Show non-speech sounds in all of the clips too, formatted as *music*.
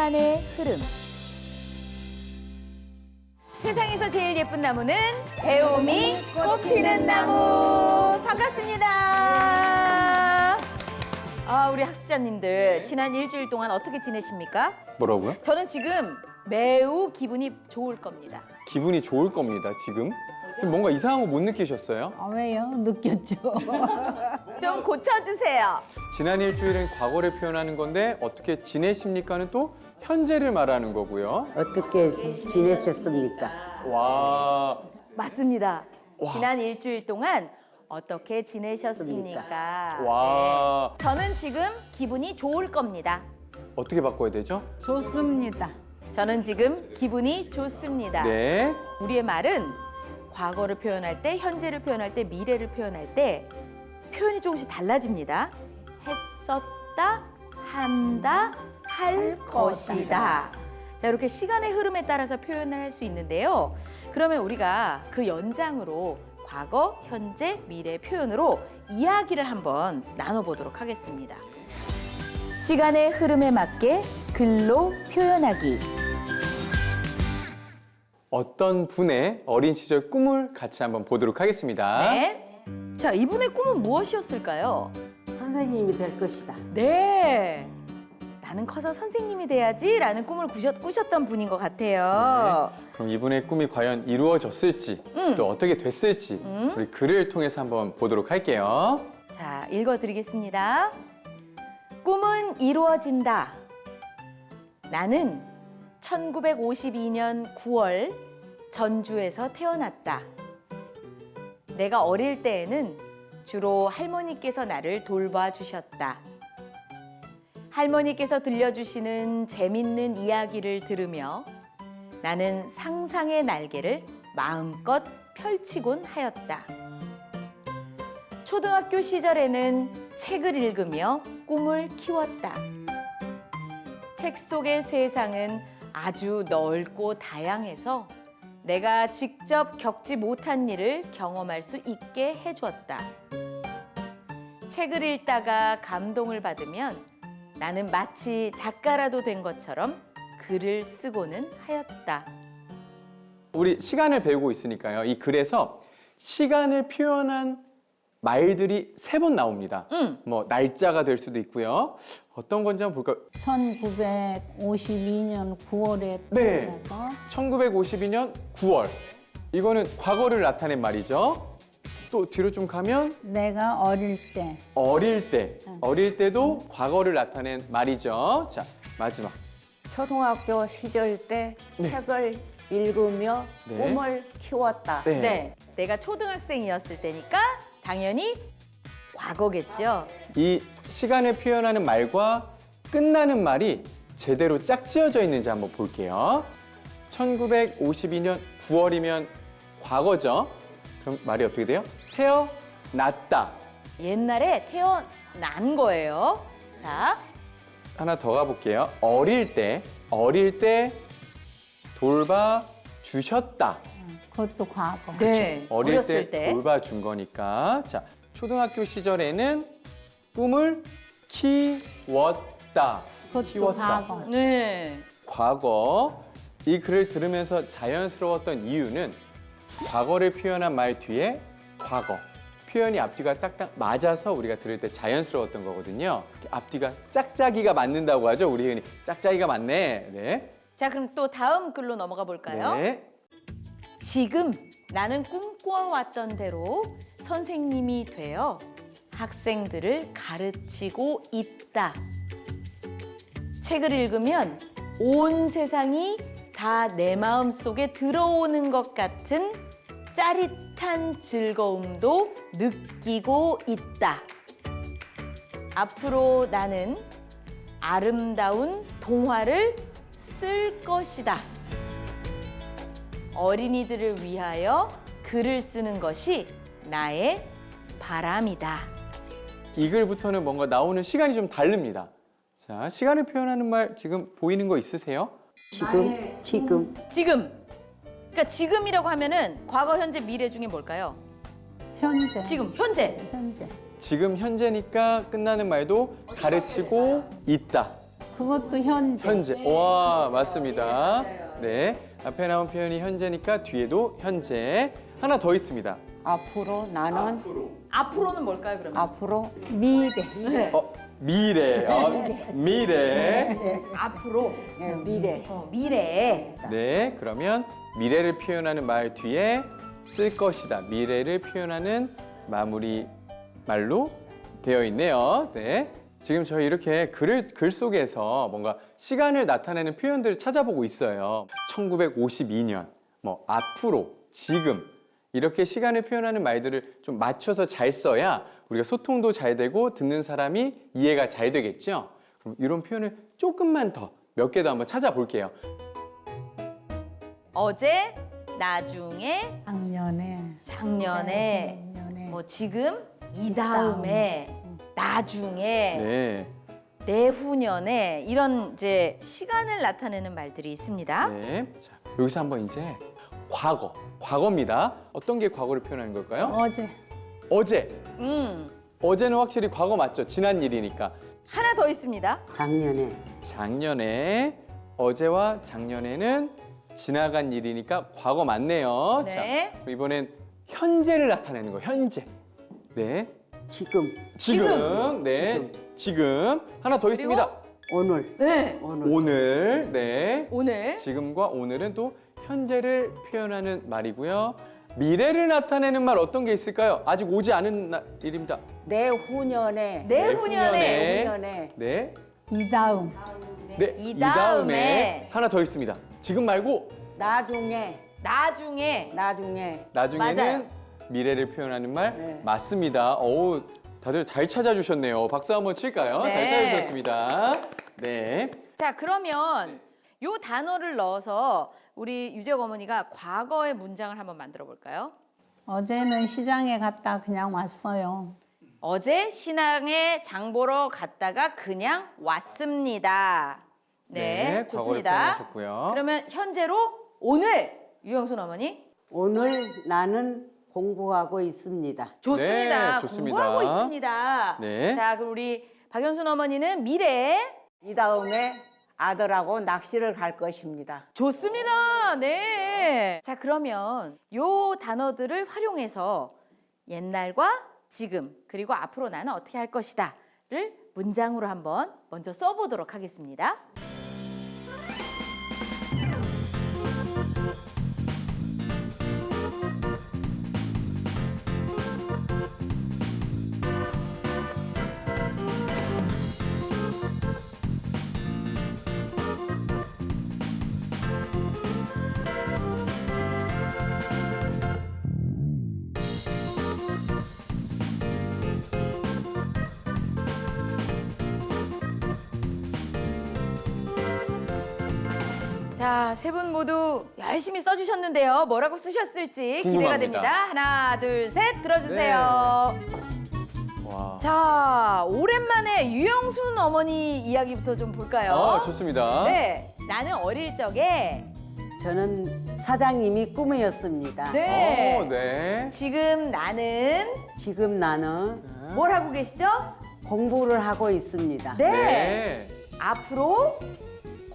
시간의 흐름. 세상에서 제일 예쁜 나무는 배움이 꽃피는 나무. 반갑습니다. 아, 우리 학습자님들 지난 일주일 동안 어떻게 지내십니까? 뭐라고요? 저는 지금 매우 기분이 좋을 겁니다. 기분이 좋을 겁니다, 지금. 지금 뭔가 이상한 거 못 느끼셨어요? 아, 왜요? 느꼈죠. *laughs* 좀 고쳐주세요. 지난 일주일은 과거를 표현하는 건데 어떻게 지내십니까는 또 현재를 말하는 거고요. 어떻게 지내셨습니까? 와, 맞습니다. 와. 지난 일주일 동안 어떻게 지내셨습니까? 와. 네. 저는 지금 기분이 좋을 겁니다. 어떻게 바꿔야 되죠? 좋습니다. 저는 지금 기분이 좋습니다. 네. 우리의 말은 과거를 표현할 때, 현재를 표현할 때, 미래를 표현할 때 표현이 조금씩 달라집니다. 했었다, 한다, 할 것이다. 자, 이렇게 시간의 흐름에 따라서 표현을 할 수 있는데요. 그러면 우리가 그 연장으로 과거, 현재, 미래 표현으로 이야기를 한번 나눠보도록 하겠습니다. 시간의 흐름에 맞게 글로 표현하기. 어떤 분의 어린 시절 꿈을 같이 한번 보도록 하겠습니다. 네. 자, 이분의 꿈은 무엇이었을까요? 선생님이 될 것이다. 네. 나는 커서 선생님이 돼야지라는 꿈을 꾸셨, 꾸셨던 분인 것 같아요. 그럼 이분의 꿈이 과연 이루어졌을지 음. 또 어떻게 됐을지 음. 우리 글을 통해서 한번 보도록 할게요. 자, 읽어드리겠습니다. 꿈은 이루어진다. 나는 1952년 9월 전주에서 태어났다. 내가 어릴 때에는 주로 할머니께서 나를 돌봐주셨다. 할머니께서 들려주시는 재밌는 이야기를 들으며 나는 상상의 날개를 마음껏 펼치곤 하였다. 초등학교 시절에는 책을 읽으며 꿈을 키웠다. 책 속의 세상은 아주 넓고 다양해서 내가 직접 겪지 못한 일을 경험할 수 있게 해주었다. 책을 읽다가 감동을 받으면 나는 마치 작가라도 된 것처럼 글을 쓰고는 하였다. 우리 시간을 배우고 있으니까요. 이 글에서 시간을 표현한 말들이 세 번 나옵니다. 응. 뭐 날짜가 될 수도 있고요. 어떤 건지 한번 볼까요? 1952년 9월에 네. 태어나서 1952년 9월. 이거는 과거를 나타낸 말이죠. 또 뒤로 좀 가면 내가 어릴 때 어릴 때. 어릴 때도 과거를 나타낸 말이죠. 자, 마지막. 초등학교 시절 때 네. 책을 읽으며 네. 꿈을 키웠다. 네. 네. 내가 초등학생이었을 때니까 당연히 과거겠죠. 이 시간을 표현하는 말과 끝나는 말이 제대로 짝지어져 있는지 한번 볼게요. 1952년 9월이면 과거죠. 그럼 말이 어떻게 돼요? 태어났다. 옛날에 태어난 거예요. 자, 하나 더 가볼게요. 어릴 때, 어릴 때 돌봐 주셨다. 그것도 과거. 네. 어릴 때, 때. 돌봐 준 거니까. 자, 초등학교 시절에는 꿈을 키웠다. 그것도 키웠다. 과거. 네. 과거. 이 글을 들으면서 자연스러웠던 이유는 과거를 표현한 말 뒤에 과거. 표현이 앞뒤가 딱딱 맞아서 우리가 들을 때 자연스러웠던 거거든요. 앞뒤가 짝짝이가 맞는다고 하죠. 우리 흔히 짝짝이가 맞네. 네. 자, 그럼 또 다음 글로 넘어가 볼까요? 네. 지금 나는 꿈꿔왔던 대로 선생님이 되어 학생들을 가르치고 있다. 책을 읽으면 온 세상이 다 내 마음 속에 들어오는 것 같은 짜릿한 즐거움도 느끼고 있다. 앞으로 나는 아름다운 동화를 쓸 것이다. 어린이들을 위하여 글을 쓰는 것이 나의 바람이다. 이 글부터는 뭔가 나오는 시간이 좀 다릅니다. 자, 시간을 표현하는 말 지금 보이는 거 있으세요? 지금 지금 지금. 그러니까 지금이라고 하면은 과거, 현재, 미래 중에 뭘까요? 현재. 지금, 현재. 현재. 지금 현재니까 끝나는 말도 가르치고 있다. 그것도 현재. 현재. 와, 맞습니다. 네. 앞에 나온 표현이 현재니까 뒤에도 현재. 하나 더 있습니다. 앞으로 나는 앞으로 는 뭘까요, 그러면? 앞으로 미래. 네. 어, 미래. 어, 미래. 앞으로 예, 미래. 어, 미래. 네, 그러면 미래를 표현하는 말 뒤에 쓸 것이다. 미래를 표현하는 마무리 말로 되어 있네요. 네. 지금 저희 이렇게 글을, 글 속에서 뭔가 시간을 나타내는 표현들을 찾아보고 있어요. 1952년, 뭐, 앞으로, 지금. 이렇게 시간을 표현하는 말들을 좀 맞춰서 잘 써야 우리가 소통도 잘 되고 듣는 사람이 이해가 잘 되겠죠? 그럼 이런 표현을 조금만 더 몇 개 더 한번 찾아볼게요. 어제, 나중에, 작년에. 작년에, 작년에. 뭐 지금, 이 다음에, 나중에, 네. 내후년에 이런 이제 시간을 나타내는 말들이 있습니다. 네. 자, 여기서 한번 이제 과거, 과거입니다. 어떤 게 과거를 표현하는 걸까요? 어제. 어제. 음. 어제는 확실히 과거 맞죠? 지난 일이니까. 하나 더 있습니다. 작년에 작년에 어제와 작년에는 지나간 일이니까 과거 맞네요. 네. 자, 그럼 이번엔 현재를 나타내는 거. 현재. 네. 지금 지금. 네. 지금. 하나 더 있습니다. 오늘 네. 오늘 오늘. 네. 오늘 지금과 오늘은 또 현재를 표현하는 말이고요. 미래를 나타내는 말 어떤 게 있을까요? 아직 오지 않은 나- 일입니다. 내후년에 내후년에 내후년에 네. 이 다음. 네. 이 이 다음에 다음에 하나 더 있습니다. 지금 말고 나중에 나중에 나중에 나중에는 맞아요. 미래를 표현하는 말 네. 맞습니다. 어우, 다들 잘 찾아주셨네요. 박수 한번 칠까요? 잘 네. 찾아주셨습니다. 네. 자 그러면 요 단어를 넣어서 우리 유재석 어머니가 과거의 문장을 한번 만들어 볼까요? 어제는 시장에 갔다 그냥 왔어요. 어제 신앙에 장 보러 갔다가 그냥 왔습니다. 네, 과거를 좋습니다. 표현하셨고요. 그러면 현재로 오늘 유영순 어머니 오늘 나는 공부하고 있습니다. 좋습니다. 네, 좋습니다. 공부하고 있습니다. 네. 자 그럼 우리 박연순 어머니는 미래 이 다음에 아들하고 낚시를 갈 것입니다. 좋습니다. 네. 자, 그러면 요 단어들을 활용해서 옛날과 지금 그리고 앞으로 나는 어떻게 할 것이다를 문장으로 한번 먼저 써보도록 하겠습니다. 세 분 모두 열심히 써주셨는데요. 뭐라고 쓰셨을지 기대가 궁금합니다. 됩니다. 하나, 둘, 셋 들어주세요. 와. 자, 오랜만에 유영순 어머니 이야기부터 좀 볼까요? 아, 좋습니다. 네, 나는 어릴 적에 저는 사장님이 꿈이었습니다. 네. 오, 네. 지금 나는 지금 나는 뭘 하고 계시죠? 공부를 하고 있습니다. 네. 네. 앞으로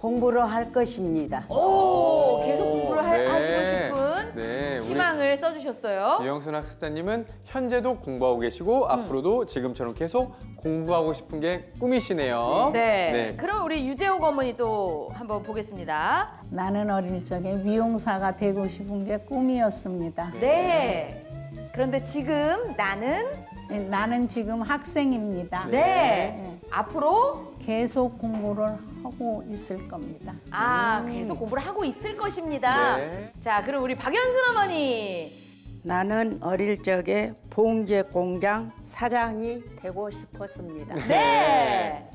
공부를 할 것입니다. 오, 계속 공부를 하, 네. 하시고 싶은 네. 우리 희망을 써주셨어요. 이영순 학습자님은 현재도 공부하고 계시고 앞으로도 지금처럼 계속 공부하고 싶은 게 꿈이시네요. 네. 그럼 우리 유재옥 어머니 또 한번 보겠습니다. 나는 어릴 적에 미용사가 되고 싶은 게 꿈이었습니다. 네. 그런데 지금 나는 네, 나는 지금 학생입니다. 네. 네. 앞으로 계속 공부를 하고 있을 겁니다. 아 계속 공부를 하고 있을 것입니다. 네. 자, 그럼 우리 박연순 어머니. 나는 어릴 적에 봉제 공장 사장이 되고 싶었습니다. 네.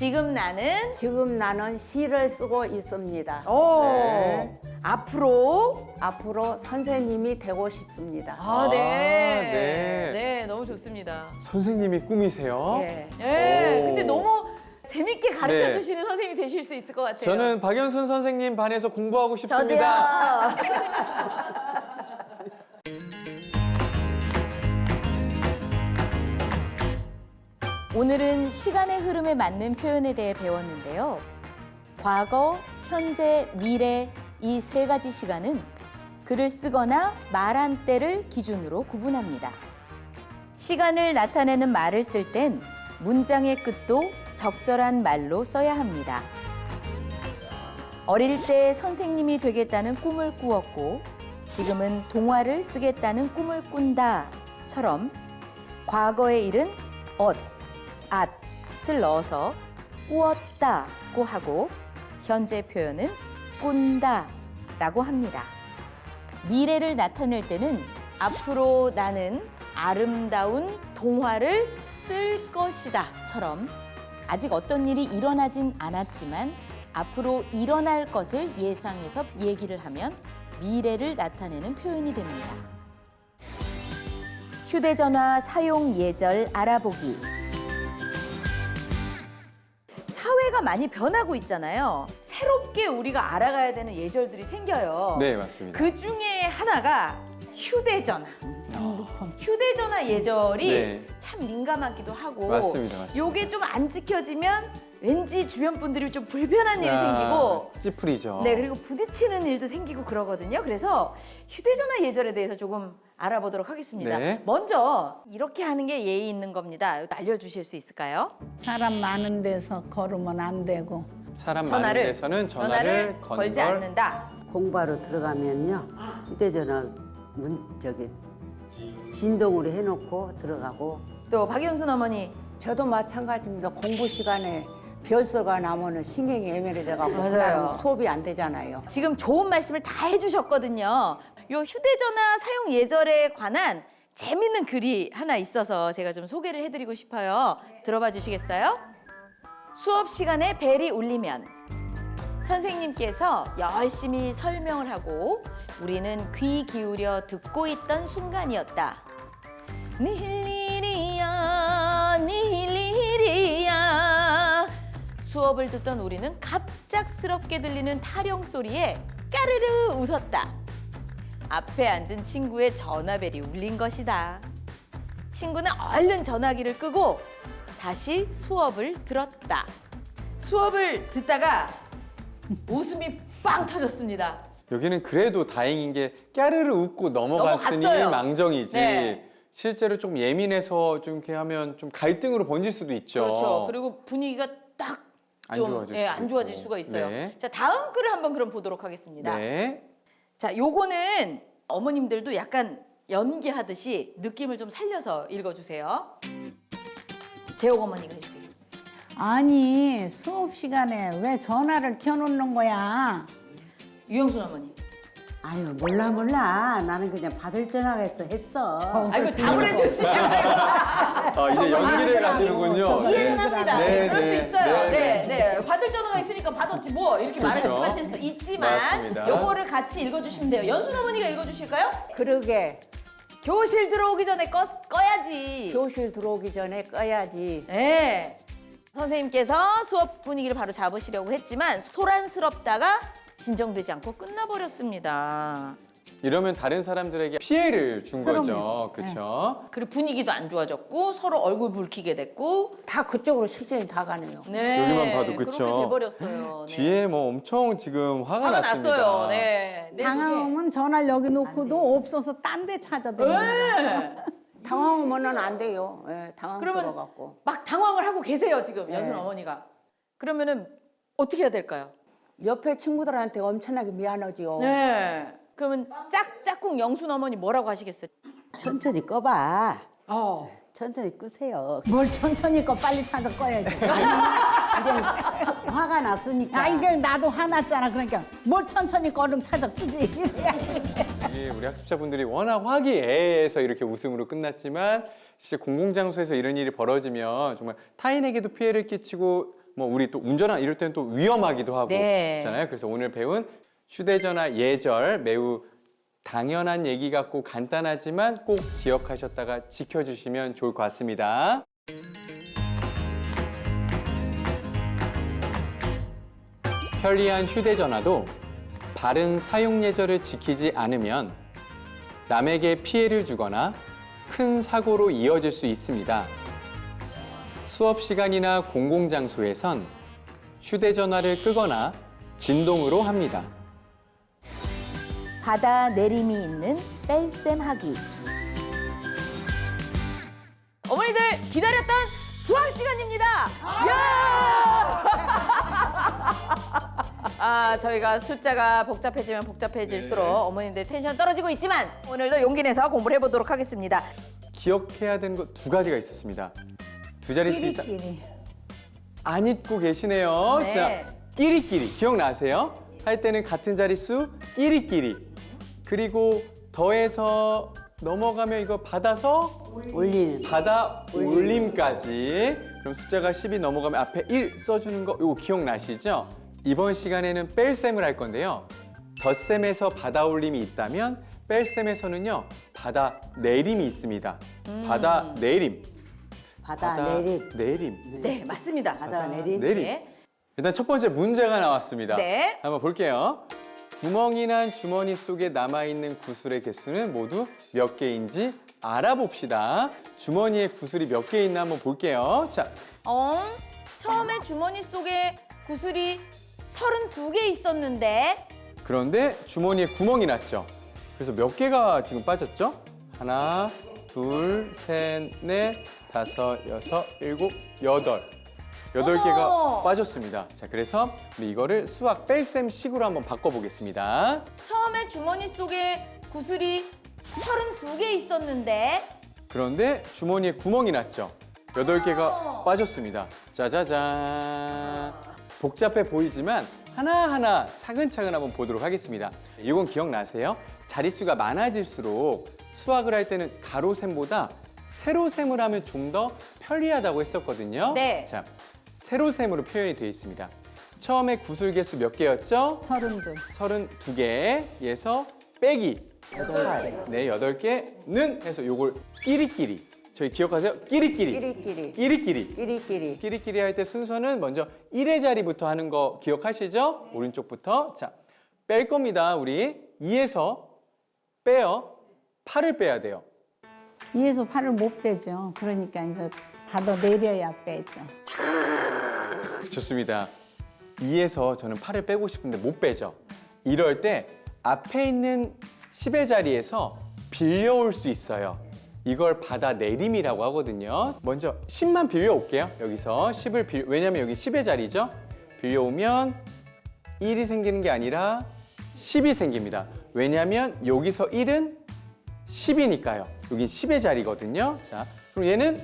지금 나는 지금 나는 시를 쓰고 있습니다. 오 네. 앞으로 앞으로 선생님이 되고 싶습니다. 아, 네. 네. 네, 너무 좋습니다. 선생님이 꿈이세요? 예. 네. 오. 근데 너무 재밌게 가르쳐 네. 주시는 선생님이 되실 수 있을 것 같아요. 저는 박연순 선생님 반에서 공부하고 싶습니다. 저도요. *laughs* 오늘은 시간의 흐름에 맞는 표현에 대해 배웠는데요. 과거, 현재, 미래 이 세 가지 시간은 글을 쓰거나 말한 때를 기준으로 구분합니다. 시간을 나타내는 말을 쓸 땐 문장의 끝도 적절한 말로 써야 합니다. 어릴 때 선생님이 되겠다는 꿈을 꾸었고 지금은 동화를 쓰겠다는 꿈을 꾼다처럼 과거의 일은 엇, 앗을 넣어서 꾸었다고 하고 현재 표현은 꾼다라고 합니다. 미래를 나타낼 때는 앞으로 나는 아름다운 동화를 쓸 것이다처럼 아직 어떤 일이 일어나진 않았지만 앞으로 일어날 것을 예상해서 얘기를 하면 미래를 나타내는 표현이 됩니다. 휴대전화 사용 예절 알아보기. 사회가 많이 변하고 있잖아요. 새롭게 우리가 알아가야 되는 예절들이 생겨요. 네, 맞습니다. 그 중에 하나가 휴대전화. 핸드폰. 휴대전화 예절이 네. 참 민감하기도 하고 맞습니다, 맞습니다. 요게 좀 안 지켜지면 왠지 주변 분들이 좀 불편한 일이 아, 생기고 찌푸리죠. 네 그리고 부딪히는 일도 생기고 그러거든요. 그래서 휴대전화 예절에 대해서 조금 알아보도록 하겠습니다. 네. 먼저 이렇게 하는 게 예의 있는 겁니다. 이거 알려주실 수 있을까요? 사람 많은 데서 걸으면 안 되고 사람 많은 전화를 데서는 전화를, 전화를 걸지 걸 않는다. 공부하러 들어가면요 휴대전화 문 저기 진동으로 해놓고 들어가고 또 박연순 어머니 저도 마찬가지입니다. 공부 시간에 별소가 나면은 신경이 예민해져가고 맞아요. 그날 수업이 안 되잖아요. 지금 좋은 말씀을 다 해주셨거든요. 요 휴대전화 사용 예절에 관한 재밌는 글이 하나 있어서 제가 좀 소개를 해드리고 싶어요. 들어봐 주시겠어요? 수업 시간에 벨이 울리면 선생님께서 열심히 설명을 하고 우리는 귀 기울여 듣고 있던 순간이었다. 니힐리리야 니힐리리야 수업을 듣던 우리는 갑작스럽게 들리는 타령 소리에 까르르 웃었다. 앞에 앉은 친구의 전화벨이 울린 것이다. 친구는 얼른 전화기를 끄고 다시 수업을 들었다. 수업을 듣다가 웃음이 빵 터졌습니다. 여기는 그래도 다행인 게 까르르 웃고 넘어갔으니 넘어갔어요. 망정이지. 네. 실제로 좀 예민해서 좀 이렇게 하면 좀 갈등으로 번질 수도 있죠. 그렇죠. 그리고 분위기가 딱 안 좀 좋아질 예, 수도 안 좋아질 있고. 수가 있어요. 네. 자, 다음 글을 한번 그럼 보도록 하겠습니다. 네. 자, 요거는 어머님들도 약간 연기하듯이 느낌을 좀 살려서 읽어주세요. 재옥 어머니가 해주세요. 아니 수업 시간에 왜 전화를 켜놓는 거야? 유영순 어머니. 아유 몰라 몰라 나는 그냥 받을 전화가 있어 했어 아, 이거 답을 해주시지 말고. 아, 이제 연기를 가시는군요. 저거 이해는 네. 합니다. 네, 그럴 수 네, 있어요. 네, 네, 네. 받을 전화가 있으니까 받았지 뭐 이렇게 그렇죠. 말씀하실 수 있지만 맞습니다. 요거를 같이 읽어주시면 돼요. 연순 어머니가 읽어주실까요? 그러게 교실 들어오기 전에 꺼, 꺼야지. 교실 들어오기 전에 꺼야지. 네. 선생님께서 수업 분위기를 바로 잡으시려고 했지만 소란스럽다가 진정되지 않고 끝나버렸습니다. 이러면 다른 사람들에게 피해를 준 거죠. 그럼요. 그렇죠? 그리고 분위기도 안 좋아졌고 서로 얼굴 붉히게 됐고 다 그쪽으로 시선이 다 가네요. 네. 여기만 봐도 그쵸. 그렇게 돼버렸어요. 네. 뒤에 뭐 엄청 지금 화가, 화가 났습니다. 났어요. 네. 내 속에. 당황하면 전화를 여기 놓고도 없어서 딴 데. 네. *laughs* 당황하면은 안 돼요. 예, 당황스러워갖고. 막 당황을 하고 계세요 지금 네. 연순 어머니가. 그러면은 어떻게 해야 될까요? 옆에 친구들한테 엄청나게 미안하지요. 네. 그러면 짝 짝꿍 영순 어머니 뭐라고 하시겠어요? 천천히 꺼봐 어. 천천히 끄세요 뭘 천천히 꺼 빨리 찾아 꺼야지. *laughs* 이제 화가 났으니까 아 이게 나도 화났잖아. 그러니까 뭘 천천히 꺼름 찾아 끄지. *laughs* 이래야지. 이 우리 학습자분들이 워낙 화기애애해서 이렇게 웃음으로 끝났지만 진짜 공공장소에서 이런 일이 벌어지면 정말 타인에게도 피해를 끼치고 뭐 우리 또 운전한 이럴 때는 또 위험하기도 하고 네. 있잖아요. 그래서 오늘 배운 휴대전화 예절 매우 당연한 얘기 같고 간단하지만 꼭 기억하셨다가 지켜주시면 좋을 것 같습니다. 편리한 휴대전화도 바른 사용 예절을 지키지 않으면 남에게 피해를 주거나 큰 사고로 이어질 수 있습니다. 수업 시간이나 공공장소에선 휴대전화를 끄거나 진동으로 합니다. 받아 내림이 있는 뺄셈하기. 어머니들 기다렸던 수학 시간입니다. 야! *laughs* 아, 저희가 숫자가 복잡해지면 복잡해질수록 어머님들 텐션 떨어지고 있지만 오늘도 용기 내서 공부를 해보도록 하겠습니다. 기억해야 되는 것 두 가지가 있었습니다. 두 자릿수 이상 끼리끼리. 안 잊고 계시네요. 네. 자, 끼리끼리 기억나세요? 할 때는 같은 자릿수 끼리끼리. 그리고 더해서 넘어가면 이거 받아서 올리는. 받아 올림까지. 그럼 숫자가 10이 넘어가면 앞에 1 써주는 거 이거 기억나시죠? 이번 시간에는 뺄셈을 할 건데요. 덧셈에서 받아 올림이 있다면 뺄셈에서는요 받아 내림이 있습니다. 받아 내림. 바다 내림. 내림. 네, 맞습니다. 바다 내림. 내림. 네. 일단 첫 번째 문제가 나왔습니다. 네. 한번 볼게요. 구멍이 난 주머니 속에 남아있는 구슬의 개수는 모두 몇 개인지 알아봅시다. 주머니에 구슬이 몇 개 있나 한번 볼게요. 자, 어? 처음에 주머니 속에 구슬이 32개 있었는데 그런데 주머니에 구멍이 났죠. 그래서 몇 개가 지금 빠졌죠? 하나, 둘, 셋, 넷, 다섯, 여섯, 일곱, 여덟. 여덟 어머! 개가 빠졌습니다. 자, 그래서 우리 이거를 수학 뺄셈 식으로 한번 바꿔보겠습니다. 처음에 주머니 속에 구슬이 32개 있었는데 그런데 주머니에 구멍이 났죠. 여덟 개가 빠졌습니다. 짜자잔. 복잡해 보이지만 하나하나 차근차근 한번 보도록 하겠습니다. 이건 기억나세요? 자릿수가 많아질수록 수학을 할 때는 가로셈보다 세로셈을 하면 좀 더 편리하다고 했었거든요. 네. 자, 세로셈으로 표현이 되어 있습니다. 처음에 구슬 개수 몇 개였죠? 서른둘. 32개에서 빼기 여덟 네, 여덟 개는 해서 요걸 끼리끼리. 저희 기억하세요? 끼리끼리. 끼리끼리. 끼리끼리. 끼리끼리. 끼리끼리 할 때 순서는 먼저 1의 자리부터 하는 거 기억하시죠? 오른쪽부터. 자, 뺄 겁니다. 우리 2에서 빼요. 8을 빼야 돼요. 이에서 팔을 못 빼죠. 그러니까 이제 받아 내려야 빼죠. 좋습니다. 2에서 저는 8을 빼고 싶은데 못 빼죠. 이럴 때 앞에 있는 10의 자리에서 빌려올 수 있어요. 이걸 받아 내림이라고 하거든요. 먼저 10만 빌려 올게요. 여기서 10을 빌 왜냐면 여기 10의 자리죠. 빌려오면 1이 생기는 게 아니라 10이 생깁니다. 왜냐면 여기서 1은 10이니까요. 여긴 10의 자리거든요. 자, 그럼 얘는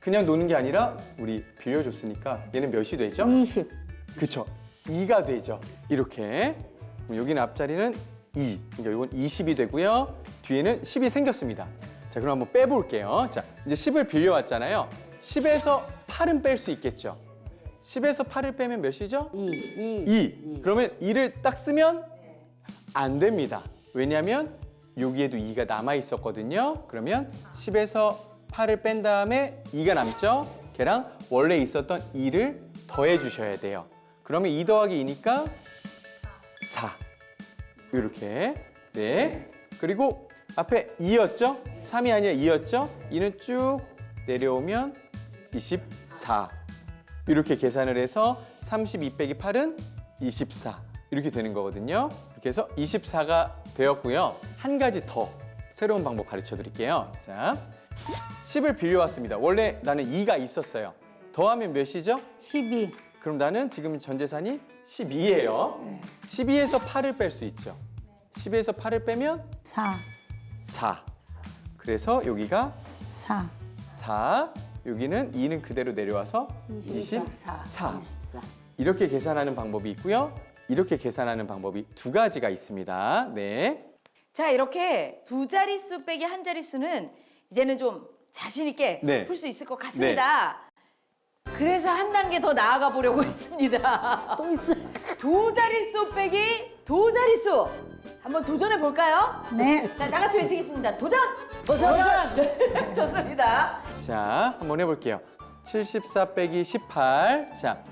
그냥 노는 게 아니라 우리 빌려줬으니까 얘는 몇이 되죠? 20. 그쵸. 2가 되죠. 이렇게. 그럼 여기는 앞자리는 2. 그러니까 이건 20이 되고요. 뒤에는 10이 생겼습니다. 자, 그럼 한번 빼볼게요. 자, 이제 10을 빌려왔잖아요. 10에서 8은 뺄 수 있겠죠. 10에서 8을 빼면 몇이죠? 이. 이. 2. 그러면 2를 딱 쓰면 안 됩니다. 왜냐하면 여기에도 2가 남아 있었거든요. 그러면 10에서 8을 뺀 다음에 2가 남죠. 걔랑 원래 있었던 2를 더해 주셔야 돼요. 그러면 2 더하기 2니까 4. 이렇게. 네. 그리고 앞에 2였죠? 3이 아니라 2였죠? 2는 쭉 내려오면 24. 이렇게 계산을 해서 32 빼기 8은 24 이렇게 되는 거거든요. 이렇게 해서 24가 되었고요. 한 가지 더 새로운 방법 가르쳐 드릴게요. 자, 10을 빌려왔습니다. 원래 나는 2가 있었어요. 더하면 몇이죠? 12. 그럼 나는 지금 전 재산이 12예요. 12에서 8을 뺄 수 있죠. 10에서 8을 빼면 4. 4. 그래서 여기가 4. 4. 여기는 2는 그대로 내려와서 24. 24. 이렇게 계산하는 방법이 있고요. 이렇게 계산하는 방법이 두 가지가 있습니다. 네. 자 이렇게 두 자릿수 빼기 한 자릿수는 이제는 좀 자신 있게 네. 풀 수 있을 것 같습니다. 그래서 한 단계 더 나아가 보려고 *laughs* 했습니다. 또 있어. 두 자릿수 빼기 두 자릿수 한번 도전해 볼까요? 네. 자, 다 같이 외치겠습니다. 도전! 도전! 네, *laughs* 좋습니다. 자, 한번 해볼게요. 74 빼기 18. 자,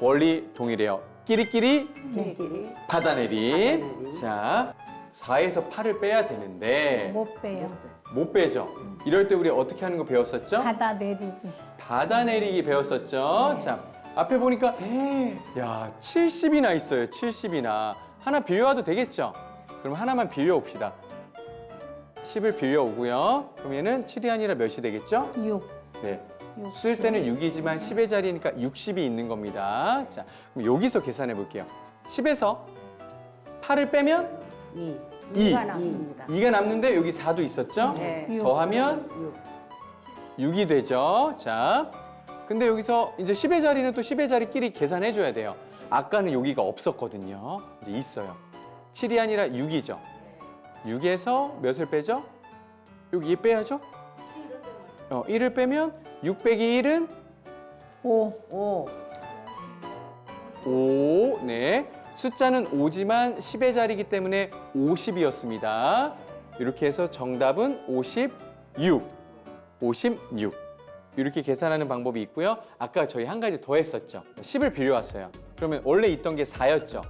원리 동일해요. 끼리끼리 끼리끼리. 받아내림. 자, 4에서 8을 빼야 되는데 못 빼요. 못 빼죠. 이럴 때 우리 어떻게 하는 거 배웠었죠? 받아 내리기. 받아내리기 배웠었죠. 자, 앞에 보니까 야, 70이나 있어요. 70이나. 하나 빌려와도 되겠죠? 그럼 하나만 빌려옵시다. 10을 빌려오고요. 그럼 얘는 7이 아니라 몇이 되겠죠? 6. 네. 쓸 때는 6이지만 10의 자리니까 60이 있는 겁니다. 자, 그럼 여기서 계산해 볼게요. 10에서 8을 빼면 이. 2. 이가 남습니다. 2가 남는데 여기 4도 있었죠? 네. 육. 더하면 6 이 되죠. 자, 근데 여기서 이제 10의 자리는 또 10의 자리끼리 계산해 줘야 돼요. 아까는 여기가 없었거든요. 이제 있어요. 7이 아니라 6이죠. 6에서 몇을 빼죠? 여기 2 빼야죠? 어, 1을 빼면 6 빼기 1은 5. 오. 5. 네. 숫자는 5지만 10의 자리이기 때문에 50이었습니다. 이렇게 해서 정답은 56. 56. 이렇게 계산하는 방법이 있고요. 아까 저희 한 가지 더 했었죠. 10을 빌려왔어요. 그러면 원래 있던 게 4였죠.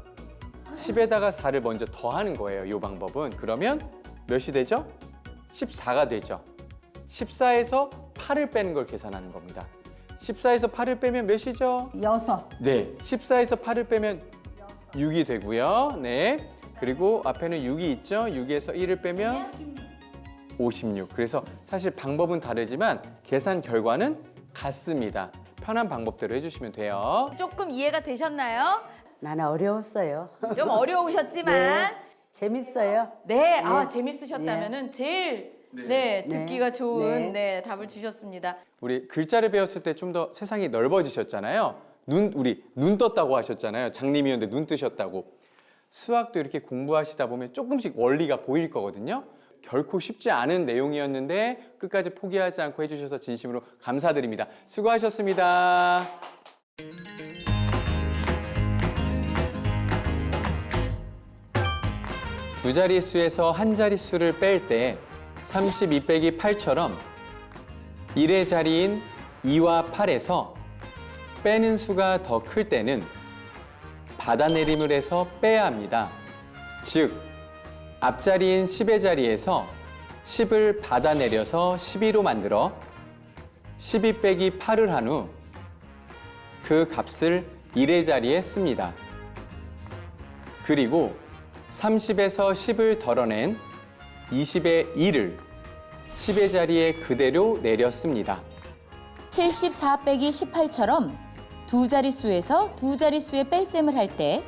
10에다가 4를 먼저 더하는 거예요. 이 방법은. 그러면 몇이 되죠? 14가 되죠. 14에서 8을 빼는 걸 계산하는 겁니다. 14에서 8을 빼면 몇이죠? 6. 네, 14에서 8을 빼면 6이 되고요. 네. 그리고 앞에는 6이 있죠. 6에서 1을 빼면 56. 그래서 사실 방법은 다르지만 계산 결과는 같습니다. 편한 방법대로 해주시면 돼요. 조금 이해가 되셨나요? 나는 어려웠어요. 좀 어려우셨지만 *laughs* 재밌어요. 네, 아 재밌으셨다면은 제일 네, 네. 듣기가 좋은 네. 네, 답을 주셨습니다. 우리 글자를 배웠을 때 좀 더 세상이 넓어지셨잖아요. 눈 우리 눈 떴다고 하셨잖아요. 장님이었는데 눈 뜨셨다고. 수학도 이렇게 공부하시다 보면 조금씩 원리가 보일 거거든요. 결코 쉽지 않은 내용이었는데 끝까지 포기하지 않고 해주셔서 진심으로 감사드립니다. 수고하셨습니다. 두 자릿수에서 한 자릿수를 뺄 때 32 빼기 8처럼 1의 자리인 2와 8에서 빼는 수가 더 클 때는 받아내림을 해서 빼야 합니다. 즉, 앞자리인 10의 자리에서 10을 받아내려서 12로 만들어 12 빼기 8을 한 후 그 값을 1의 자리에 씁니다. 그리고 30에서 10을 덜어낸 20의 1을 10의 자리에 그대로 내렸습니다. 74 빼기 18처럼 두 자릿수에서 두 자릿수의 뺄셈을 할 때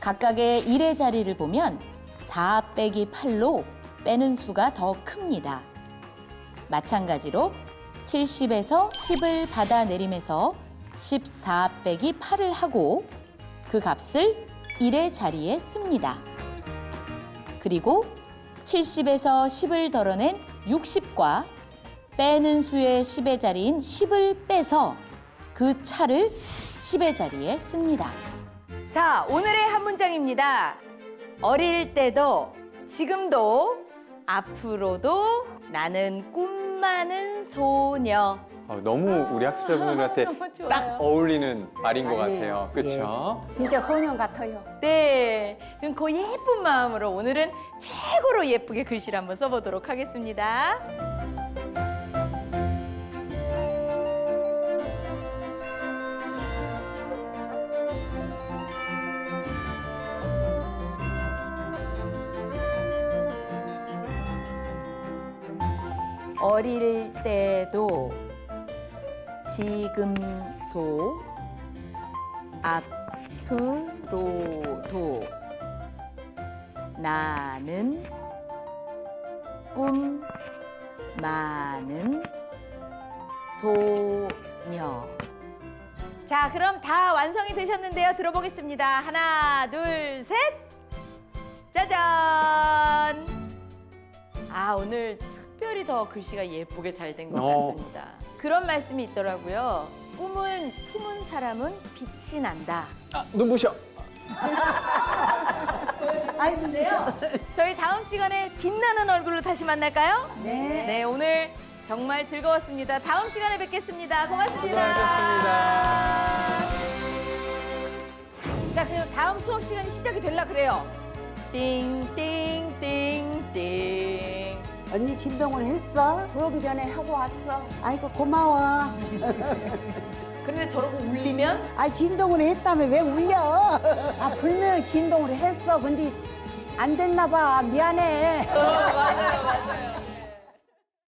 각각의 1의 자리를 보면 4 빼기 8로 빼는 수가 더 큽니다. 마찬가지로 70에서 10을 받아 내림에서 14 빼기 8을 하고 그 값을 1의 자리에 씁니다. 그리고 70에서 10을 덜어낸 60과 빼는 수의 10의 자리인 10을 빼서 그 차를 10의 자리에 씁니다. 자, 오늘의 한 문장입니다. 어릴 때도 지금도 앞으로도 나는 꿈 많은 소녀. 어, 너무 우리 학습자분들한테 *laughs* 너무 좋아요. 딱 어울리는 말인 것. 같아요. 그렇죠? 진짜 소년 같아요. 네, 그럼 그 예쁜 마음으로 오늘은 최고로 예쁘게 글씨를 한번 써보도록 하겠습니다. 어릴 때도 지금도 앞으로도 나는 꿈 많은 소녀. 자, 그럼 다 완성이 되셨는데요. 들어보겠습니다. 하나, 둘, 셋. 짜잔. 아, 오늘 특별히 더 글씨가 예쁘게 잘 된 것 어. 같습니다. 그런 말씀이 있더라고요. 꿈은 품은 사람은 빛이 난다. 아, 눈부셔. *laughs* 아이 눈부셔. 저희 다음 시간에 빛나는 얼굴로 다시 만날까요? 네. 네, 오늘 정말 즐거웠습니다. 다음 시간에 뵙겠습니다. 고맙습니다. 자, 그래서 다음 수업 시간이 시작이 되려 그래요. 띵 띵 띵 띵. 언니 진동을 했어? 들어오기 전에 하고 왔어. 아이고 고마워. *laughs* 그런데 저러고 울리면 아 진동을 했다며 왜 울려? 아 분명히 진동을 했어. 근데 안 됐나 봐. 미안해. *laughs* 맞아요, 맞아요.